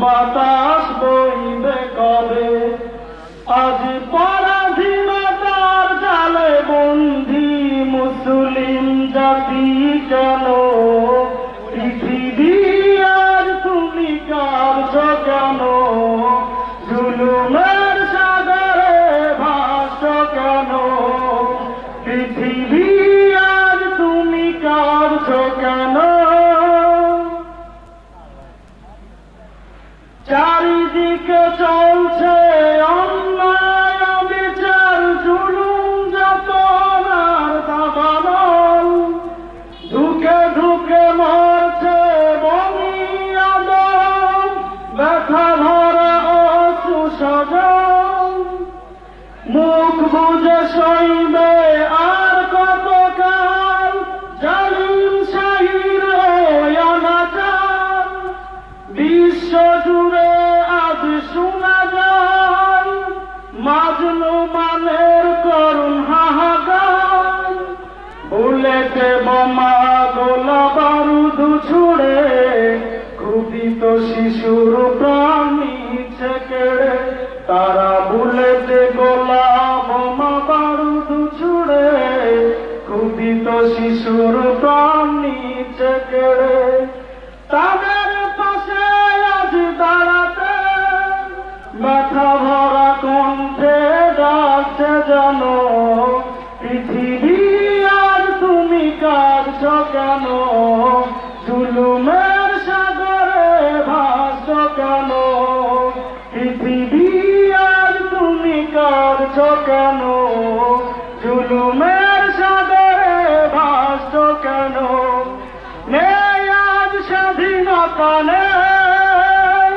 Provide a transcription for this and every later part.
বাতাস বইবে কবে? আজ পরাধীনতার জালে বন্দি মুসলিম জাতি কেন? পৃথিবী আর তুমি কার্য কেন? জুলুমের সাগরে ভাস কেন? তুমি কার্য কেন? বুঝে সইবে আর কত কাল জালিম শাহির বিশ্ব জুড়ে আজ শোনা যায় মাজনু মানের করুণ হাহাকার। বুলেটে বোমা গোলা বারুদ ছুড়ে ক্ষুদিত শিশুর প্রাণ নিচ্ছে কেড়ে তারা ক্ষুদিত শিশুর প্রাণ কেড়ে তাদের পাশে আজ দাঁড়াতে ব্যথা ভরা কণ্ঠে ডাকছে যেন, পৃথিবী, আর তুমি কাঁদছ কেন? জুলুমের সাগরে কেন? পৃথিবী, আর তুমি কেন? জুলুমের নেই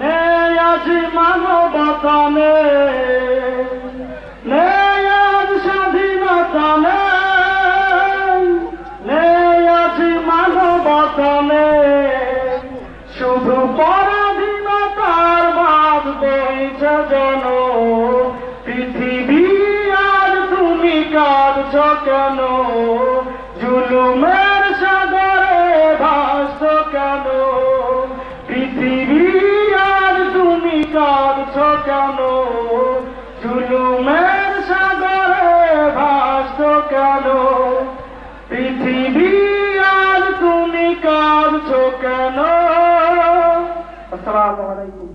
নেই আজ মানবতা নেই নেই স্বাধীনতা নেই মানবতা নেই শুধু পরাধীনতার বাদ বইছে যেন, পৃথিবী আর তুমি কাঁদছ কেন? আসসালামু আলাইকুম।